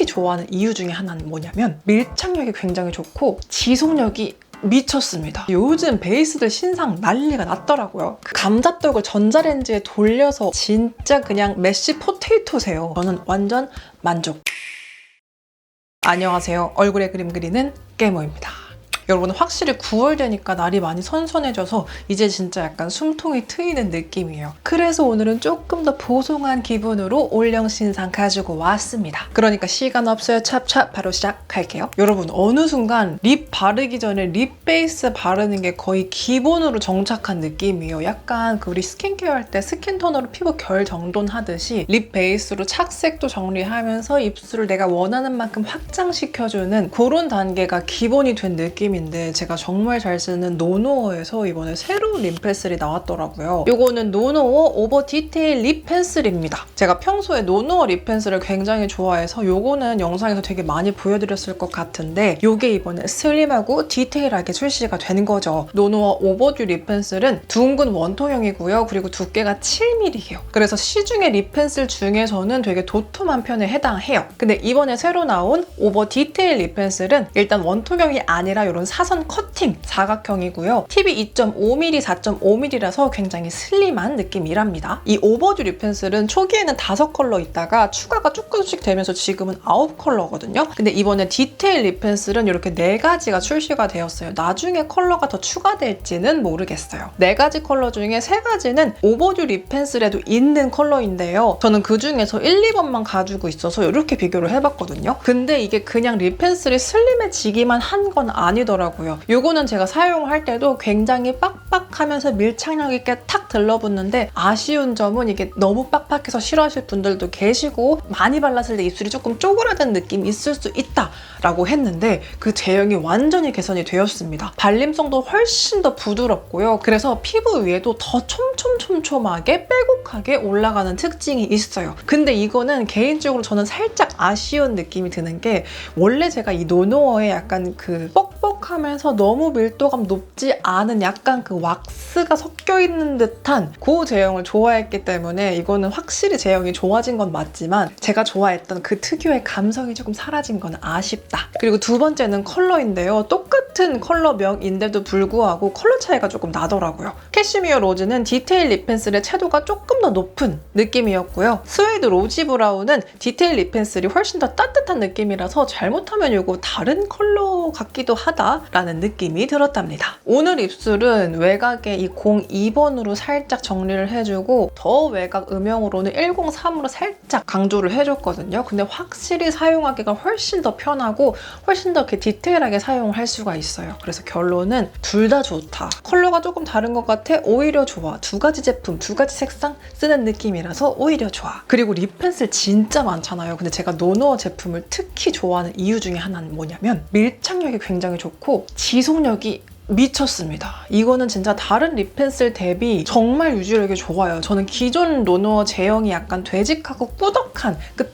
특히 좋아하는 이유 중에 하나는 뭐냐면 밀착력이 굉장히 좋고 지속력이 미쳤습니다. 요즘 베이스들 신상 난리가 났더라고요. 그 감자떡을 전자레인지에 돌려서 진짜 그냥 메시 포테이토세요. 저는 완전 만족. 안녕하세요. 얼굴에 그림 그리는 깨모입니다. 여러분 확실히 9월 되니까 날이 많이 선선해져서 이제 진짜 약간 숨통이 트이는 느낌이에요. 그래서 오늘은 조금 더 보송한 기분으로 올영 신상 가지고 왔습니다. 그러니까 시간 없어요. 찹찹 바로 시작할게요. 여러분 어느 순간 립 바르기 전에 립 베이스 바르는 게 거의 기본으로 정착한 느낌이에요. 약간 그 우리 스킨케어 할 때 스킨 토너로 피부 결 정돈하듯이 립 베이스로 착색도 정리하면서 입술을 내가 원하는 만큼 확장시켜주는 그런 단계가 기본이 된 느낌 인데 제가 정말 잘 쓰는 노노어에서 이번에 새로운 립 펜슬이 나왔더라고요. 이거는 노노어 오버 디테일 립 펜슬입니다. 제가 평소에 노노어 립 펜슬을 굉장히 좋아해서 이거는 영상에서 되게 많이 보여드렸을 것 같은데 이게 이번에 슬림하고 디테일하게 출시가 된 거죠. 노노어 오버듀 립 펜슬은 둥근 원통형이고요. 그리고 두께가 7mm예요. 그래서 시중의 립 펜슬 중에서는 되게 도톰한 편에 해당해요. 근데 이번에 새로 나온 오버 디테일 립 펜슬은 일단 원통형이 아니라 이런 사선 커팅 사각형이고요. 팁이 2.5mm, 4.5mm라서 굉장히 슬림한 느낌이랍니다. 이 오버듀 립 펜슬은 초기에는 다섯 컬러 있다가 추가가 조금씩 되면서 지금은 아홉 컬러거든요. 근데 이번에 디테일 립 펜슬은 이렇게 네 가지가 출시가 되었어요. 나중에 컬러가 더 추가될지는 모르겠어요. 네 가지 컬러 중에 세 가지는 오버듀 립 펜슬에도 있는 컬러인데요. 저는 그 중에서 1, 2번만 가지고 있어서 이렇게 비교를 해봤거든요. 근데 이게 그냥 립 펜슬이 슬림해지기만 한 건 아니더라고요. 이거는 제가 사용할 때도 굉장히 빡빡하면서 밀착력 있게 탁 들러붙는데 아쉬운 점은 이게 너무 빡빡해서 싫어하실 분들도 계시고 많이 발랐을 때 입술이 조금 쪼그라든 느낌이 있을 수 있다라고 했는데 그 제형이 완전히 개선이 되었습니다. 발림성도 훨씬 더 부드럽고요. 그래서 피부 위에도 더 촘촘촘촘하게 빼곡하게 올라가는 특징이 있어요. 근데 이거는 개인적으로 저는 살짝 아쉬운 느낌이 드는 게 원래 제가 이 노노어에 약간 그 뻑뻑 하면서 너무 밀도감 높지 않은 약간 그 왁스가 섞여 있는 듯한 그 제형을 좋아했기 때문에 이거는 확실히 제형이 좋아진 건 맞지만 제가 좋아했던 그 특유의 감성이 조금 사라진 건 아쉽다. 그리고 두 번째는 컬러인데요. 똑같은 컬러명인데도 불구하고 컬러 차이가 조금 나더라고요. 캐시미어 로즈는 디테일 립 펜슬의 채도가 조금 더 높은 느낌이었고요. 스웨이드 로지 브라운은 디테일 립 펜슬이 훨씬 더 따뜻한 느낌이라서 잘못하면 이거 다른 컬러 같기도 하다라는 느낌이 들었답니다. 오늘 입술은 외곽에 이 02번으로 살짝 정리를 해주고 더 외곽 음영으로는 103으로 살짝 강조를 해줬거든요. 근데 확실히 사용하기가 훨씬 더 편하고 훨씬 더 이렇게 디테일하게 사용할 수가 있어요. 그래서 결론은 둘 다 좋다. 컬러가 조금 다른 것 같아 오히려 좋아. 두 가지 제품, 두 가지 색상 쓰는 느낌이라서 오히려 좋아. 그리고 립 펜슬 진짜 많잖아요. 근데 제가 노노어 제품을 특히 좋아하는 이유 중에 하나는 뭐냐면 밀착력이 굉장히 좋고 지속력이 미쳤습니다. 이거는 진짜 다른 립 펜슬 대비 정말 유지력이 좋아요. 저는 기존 노노어 제형이 약간 되직하고 꾸덕한 그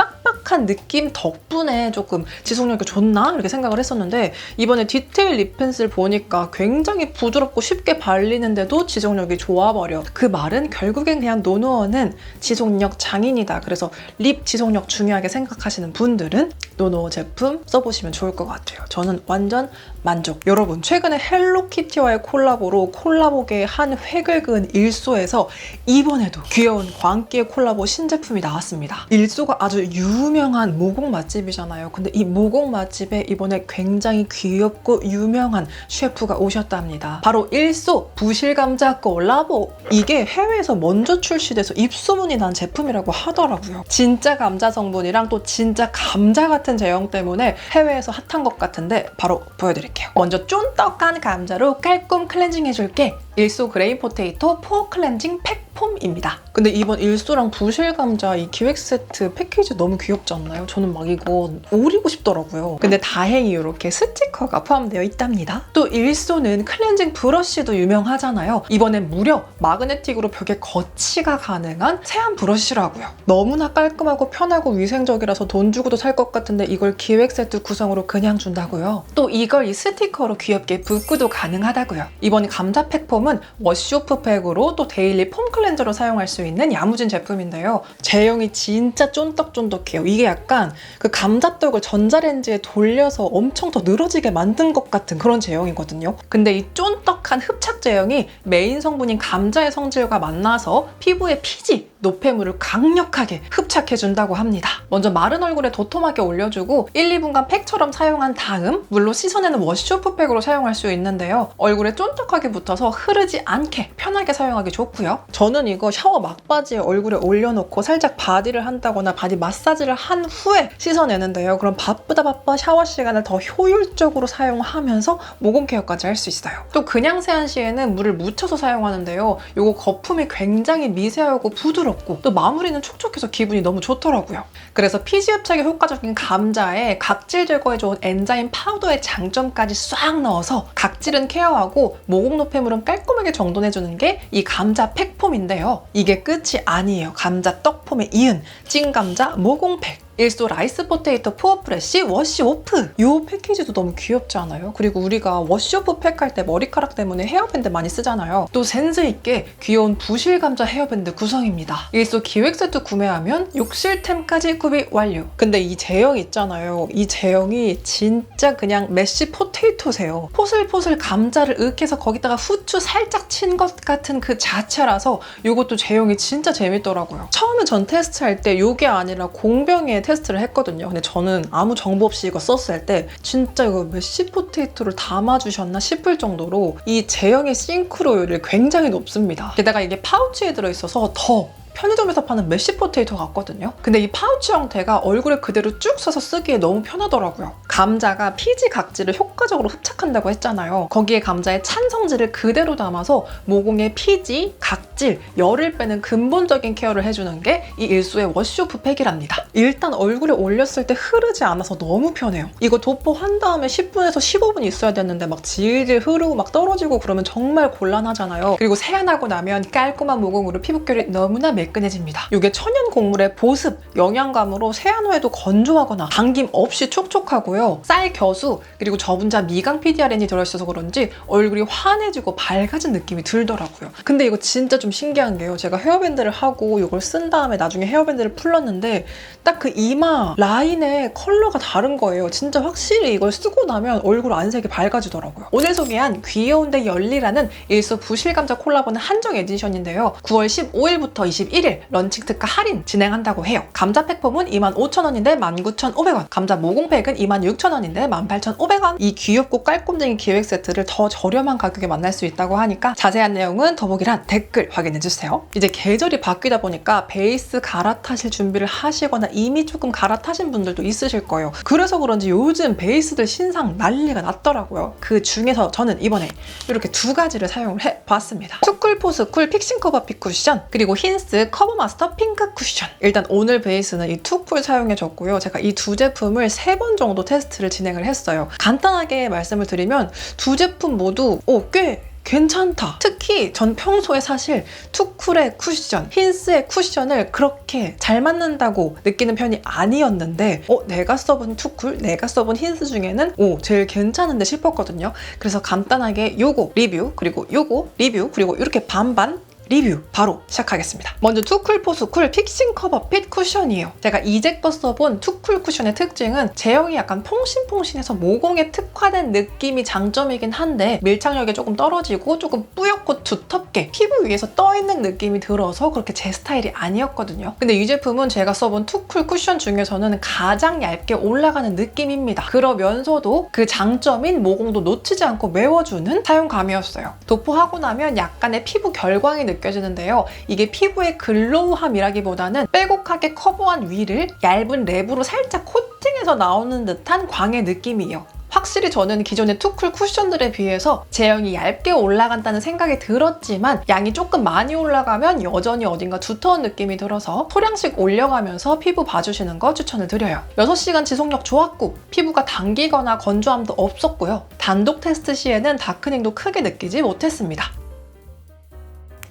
빡빡한 느낌 덕분에 조금 지속력이 좋나 이렇게 생각을 했었는데 이번에 디테일 립 펜슬 보니까 굉장히 부드럽고 쉽게 발리는데도 지속력이 좋아버려. 그 말은 결국엔 그냥 노노어는 지속력 장인이다. 그래서 립 지속력 중요하게 생각하시는 분들은 노노어 제품 써보시면 좋을 것 같아요. 저는 완전 만족. 여러분 최근에 헬로키티와의 콜라보로 콜라보계의 한 획을 그은 일소에서 이번에도 귀여운 광기의 콜라보 신제품이 나왔습니다. 일소가 아주 유명 한 모공 맛집이잖아요. 근데 이 모공 맛집에 이번에 굉장히 귀엽고 유명한 셰프가 오셨답니다. 바로 일소 부실감자 콜라보. 이게 해외에서 먼저 출시돼서 입소문이 난 제품이라고 하더라고요. 진짜 감자 성분이랑 또 진짜 감자 같은 제형 때문에 해외에서 핫한 것 같은데 바로 보여드릴게요. 먼저 쫀떡한 감자로 깔끔 클렌징 해줄게. 일소 그레인 포테이토 포어 클렌징 팩 폼입니다. 근데 이번 일소랑 부실 감자 이 기획 세트 패키지 너무 귀엽지 않나요? 저는 막 이거 오리고 싶더라고요. 근데 다행히 이렇게 스티커가 포함되어 있답니다. 또 일소는 클렌징 브러쉬도 유명하잖아요. 이번엔 무려 마그네틱으로 벽에 거치가 가능한 세안 브러쉬라고요. 너무나 깔끔하고 편하고 위생적이라서 돈 주고도 살 것 같은데 이걸 기획 세트 구성으로 그냥 준다고요. 또 이걸 이 스티커로 귀엽게 붓기도 가능하다고요. 이번 감자 팩폼은 제품은 워시오프 팩으로 또 데일리 폼 클렌저로 사용할 수 있는 야무진 제품인데요. 제형이 진짜 쫀득쫀득해요. 이게 약간 그 감자떡을 전자레인지에 돌려서 엄청 더 늘어지게 만든 것 같은 그런 제형이거든요. 근데 이 쫀떡한 흡착 제형이 메인 성분인 감자의 성질과 만나서 피부의 피지, 노폐물을 강력하게 흡착해준다고 합니다. 먼저 마른 얼굴에 도톰하게 올려주고 1, 2분간 팩처럼 사용한 다음 물로 씻어내는 워시오프 팩으로 사용할 수 있는데요. 얼굴에 쫀득하게 붙어서 흐르 지 않게 편하게 사용하기 좋고요. 저는 이거 샤워 막바지에 얼굴에 올려놓고 살짝 바디를 한다거나 바디 마사지를 한 후에 씻어내는데요. 그럼 바쁘다 바빠 샤워 시간을 더 효율적으로 사용하면서 모공 케어까지 할 수 있어요. 또 그냥 세안 시에는 물을 묻혀서 사용하는데요. 이거 거품이 굉장히 미세하고 부드럽고 또 마무리는 촉촉해서 기분이 너무 좋더라고요. 그래서 피지 흡착에 효과적인 감자에 각질 제거에 좋은 엔자임 파우더의 장점까지 싹 넣어서 각질은 케어하고 모공 노폐물은 깔끔 하게 정돈해주는 게 이 감자 팩폼인데요. 이게 끝이 아니에요. 감자 떡폼에 이은 찐감자 모공팩. 일소 라이스 포테이토 푸어 프레쉬 워시 오프. 이 패키지도 너무 귀엽지 않아요? 그리고 우리가 워시 오프 팩 할 때 머리카락 때문에 헤어밴드 많이 쓰잖아요. 또 센스 있게 귀여운 부실 감자 헤어밴드 구성입니다. 일소 기획 세트 구매하면 욕실템까지 구비 완료. 근데 이 제형 있잖아요. 이 제형이 진짜 그냥 메쉬 포테이토세요. 포슬포슬 감자를 으깨서 거기다가 후추 살짝 친 것 같은 그 자체라서 이것도 제형이 진짜 재밌더라고요. 처음에 전 테스트할 때 이게 아니라 공병에 테스트를 했거든요. 근데 저는 아무 정보 없이 이거 썼을 때 진짜 이거 메시 포테이토를 담아주셨나 싶을 정도로 이 제형의 싱크로율이 굉장히 높습니다. 게다가 이게 파우치에 들어있어서 더 편의점에서 파는 메쉬 포테이토 같거든요. 근데 이 파우치 형태가 얼굴에 그대로 쭉 써서 쓰기에 너무 편하더라고요. 감자가 피지 각질을 효과적으로 흡착한다고 했잖아요. 거기에 감자의 찬 성질을 그대로 담아서 모공의 피지, 각질, 열을 빼는 근본적인 케어를 해주는 게 이 일소의 워시오프 팩이랍니다. 일단 얼굴에 올렸을 때 흐르지 않아서 너무 편해요. 이거 도포한 다음에 10분에서 15분 있어야 되는데 막 질질 흐르고 막 떨어지고 그러면 정말 곤란하잖아요. 그리고 세안하고 나면 깔끔한 모공으로 피부결이 너무나 매끈해집니다. 이게 천연 곡물의 보습, 영양감으로 세안 후에도 건조하거나 당김 없이 촉촉하고요. 쌀 겨수 그리고 저분자 미강 PDRN이 들어있어서 그런지 얼굴이 환해지고 밝아진 느낌이 들더라고요. 근데 이거 진짜 좀 신기한 게요. 제가 헤어밴드를 하고 이걸 쓴 다음에 나중에 헤어밴드를 풀렀는데 딱 그 이마 라인의 컬러가 다른 거예요. 진짜 확실히 이걸 쓰고 나면 얼굴 안색이 밝아지더라고요. 오늘 소개한 귀여운데 열리라는 일소 부실감자 콜라보는 한정 에디션인데요. 9월 15일부터 21일 런칭 특가 할인 진행한다고 해요. 감자 팩폼은 25,000원인데 19,500원, 감자 모공팩은 26,000원 인데 18,500원. 이 귀엽고 깔끔쟁이 기획 세트를 더 저렴한 가격에 만날 수 있다고 하니까 자세한 내용은 더보기란 댓글 확인해주세요. 이제 계절이 바뀌다 보니까 베이스 갈아타실 준비를 하시거나 이미 조금 갈아타신 분들도 있으실 거예요. 그래서 그런지 요즘 베이스들 신상 난리가 났더라고요. 그 중에서 저는 이번에 이렇게 두 가지를 사용을 해봤습니다. 투쿨포스 쿨 픽싱 커버 픽 쿠션 그리고 힌스 커버 마스터 핑크 쿠션 일단 오늘 베이스는 이 투쿨 사용해줬고요. 제가 이 두 제품을 세 번 정도 테스트 를 진행을 했어요. 간단하게 말씀을 드리면 두 제품 모두 오, 꽤 괜찮다. 특히 전 평소에 사실 투쿨의 쿠션, 힌스의 쿠션을 그렇게 잘 맞는다고 느끼는 편이 아니었는데 어 내가 써본 투쿨, 내가 써본 힌스 중에는 오 제일 괜찮은데 싶었거든요. 그래서 간단하게 요거 리뷰 그리고 요거 리뷰 그리고 이렇게 반반 리뷰 바로 시작하겠습니다. 먼저 투쿨 포스쿨 픽싱 커버 핏 쿠션이에요. 제가 이제껏 써본 투쿨 쿠션의 특징은 제형이 약간 퐁신퐁신해서 모공에 특화된 느낌이 장점이긴 한데 밀착력이 조금 떨어지고 조금 뿌옇고 두텁게 피부 위에서 떠있는 느낌이 들어서 그렇게 제 스타일이 아니었거든요. 근데 이 제품은 제가 써본 투쿨 쿠션 중에서는 가장 얇게 올라가는 느낌입니다. 그러면서도 그 장점인 모공도 놓치지 않고 메워주는 사용감이었어요. 도포하고 나면 약간의 피부 결광이 느껴 지는데요. 이게 피부의 글로우함이라기보다는 빼곡하게 커버한 위를 얇은 랩으로 살짝 코팅해서 나오는 듯한 광의 느낌이에요. 확실히 저는 기존의 투쿨 쿠션들에 비해서 제형이 얇게 올라간다는 생각이 들었지만 양이 조금 많이 올라가면 여전히 어딘가 두터운 느낌이 들어서 소량씩 올려가면서 피부 봐주시는 거 추천을 드려요. 6시간 지속력 좋았고 피부가 당기거나 건조함도 없었고요. 단독 테스트 시에는 다크닝도 크게 느끼지 못했습니다.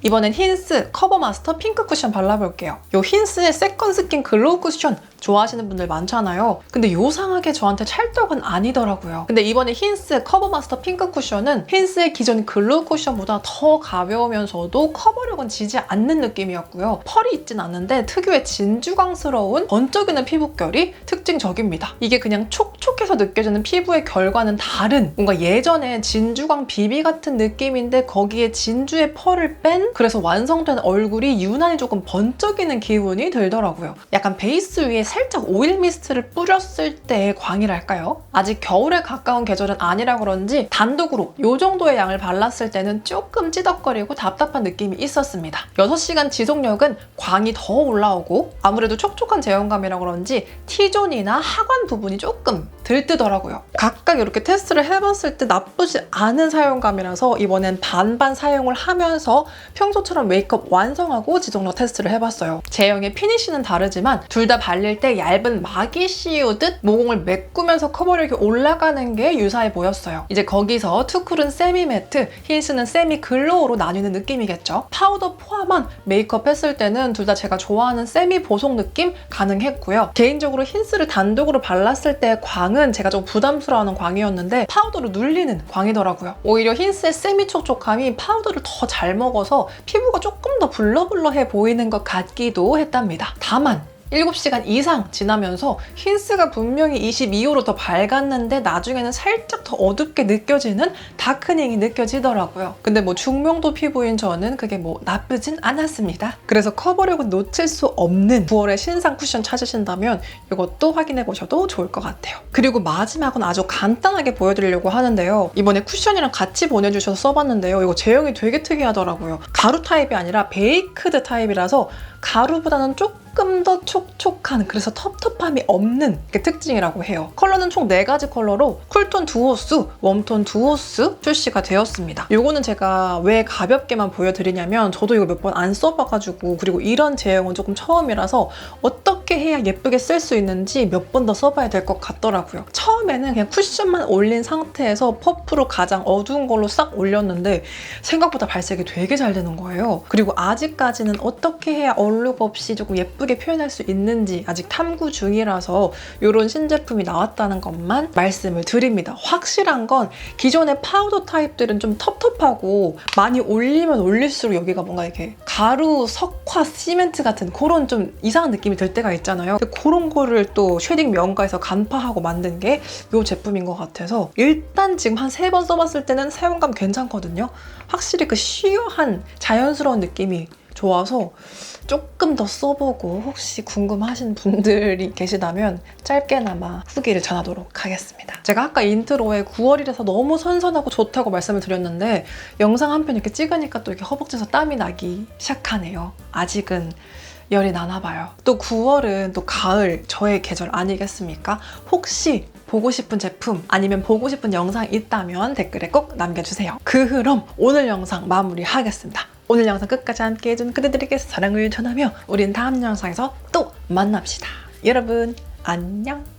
이번엔 힌스 커버 마스터 핑크 쿠션 발라볼게요. 요 힌스의 세컨 스킨 글로우 쿠션 좋아하시는 분들 많잖아요. 근데 요상하게 저한테 찰떡은 아니더라고요. 근데 이번에 힌스 커버 마스터 핑크 쿠션은 힌스의 기존 글로우 쿠션보다 더 가벼우면서도 커버력은 지지 않는 느낌이었고요. 펄이 있진 않는데 특유의 진주광스러운 번쩍이는 피부결이 특징적입니다. 이게 그냥 촉촉해서 느껴지는 피부의 결과는 다른 뭔가 예전에 진주광 비비 같은 느낌인데 거기에 진주의 펄을 뺀 그래서 완성된 얼굴이 유난히 조금 번쩍이는 기분이 들더라고요. 약간 베이스 위에 살짝 오일 미스트를 뿌렸을 때의 광이랄까요? 아직 겨울에 가까운 계절은 아니라 그런지 단독으로 이 정도의 양을 발랐을 때는 조금 찌덕거리고 답답한 느낌이 있었습니다. 6시간 지속력은 광이 더 올라오고 아무래도 촉촉한 제형감이라 그런지 T존이나 하관 부분이 조금 들뜨더라고요. 각각 이렇게 테스트를 해봤을 때 나쁘지 않은 사용감이라서 이번엔 반반 사용을 하면서 평소처럼 메이크업 완성하고 지속력 테스트를 해봤어요. 제형의 피니쉬는 다르지만 둘 다 발릴 때 얇은 막이 씌우듯 모공을 메꾸면서 커버력이 올라가는 게 유사해 보였어요. 이제 거기서 투쿨은 세미 매트, 힐스는 세미 글로우로 나뉘는 느낌이겠죠. 파우더 포함한 메이크업 했을 때는 둘 다 제가 좋아하는 세미 보송 느낌 가능했고요. 개인적으로 흰스를 단독으로 발랐을 때의 광은 제가 좀 부담스러워 하는 광이었는데 파우더로 눌리는 광이더라고요. 오히려 흰스의 세미 촉촉함이 파우더를 더 잘 먹어서 피부가 조금 더 블러블러해 보이는 것 같기도 했답니다. 다만 7시간 이상 지나면서 흰스가 분명히 22호로 더 밝았는데 나중에는 살짝 더 어둡게 느껴지는 다크닝이 느껴지더라고요. 근데 뭐 중명도 피부인 저는 그게 뭐 나쁘진 않았습니다. 그래서 커버력은 놓칠 수 없는 9월의 신상 쿠션 찾으신다면 이것도 확인해 보셔도 좋을 것 같아요. 그리고 마지막은 아주 간단하게 보여드리려고 하는데요. 이번에 쿠션이랑 같이 보내주셔서 써봤는데요. 이거 제형이 되게 특이하더라고요. 가루 타입이 아니라 베이크드 타입이라서 가루보다는 조금 더 촉촉한 그래서 텁텁함이 없는 게 특징이라고 해요. 컬러는 총 4가지 컬러로 쿨톤 두 호수, 웜톤 두 호수 출시가 되었습니다. 이거는 제가 왜 가볍게만 보여드리냐면 저도 이거 몇 번 안 써봐가지고 그리고 이런 제형은 조금 처음이라서 어떻게 해야 예쁘게 쓸 수 있는지 몇 번 더 써봐야 될 것 같더라고요. 처음에는 그냥 쿠션만 올린 상태에서 퍼프로 가장 어두운 걸로 싹 올렸는데 생각보다 발색이 되게 잘 되는 거예요. 그리고 아직까지는 어떻게 해야 얼룩 없이 조금 예쁘게 표현할 수 있는지 아직 탐구 중이라서 이런 신제품이 나왔다는 것만 말씀을 드립니다. 확실한 건 기존의 파우더 타입들은 좀 텁텁하고 많이 올리면 올릴수록 여기가 뭔가 이렇게 가루, 석화, 시멘트 같은 그런 좀 이상한 느낌이 들 때가 있잖아요. 그런 거를 또 쉐딩 명가에서 간파하고 만든 게 이 제품인 것 같아서 일단 지금 한 세 번 써봤을 때는 사용감 괜찮거든요. 확실히 그 쉬어한 자연스러운 느낌이 좋아서 조금 더 써보고 혹시 궁금하신 분들이 계시다면 짧게나마 후기를 전하도록 하겠습니다. 제가 아까 인트로에 9월이라서 너무 선선하고 좋다고 말씀을 드렸는데 영상 한 편 이렇게 찍으니까 또 이렇게 허벅지에서 땀이 나기 시작하네요. 아직은 열이 나나 봐요. 또 9월은 또 가을 저의 계절 아니겠습니까? 혹시 보고 싶은 제품 아니면 보고 싶은 영상 있다면 댓글에 꼭 남겨주세요. 그 흐름 오늘 영상 마무리하겠습니다. 오늘 영상 끝까지 함께 해준 그대들에게 사랑을 전하며 우린 다음 영상에서 또 만납시다. 여러분 안녕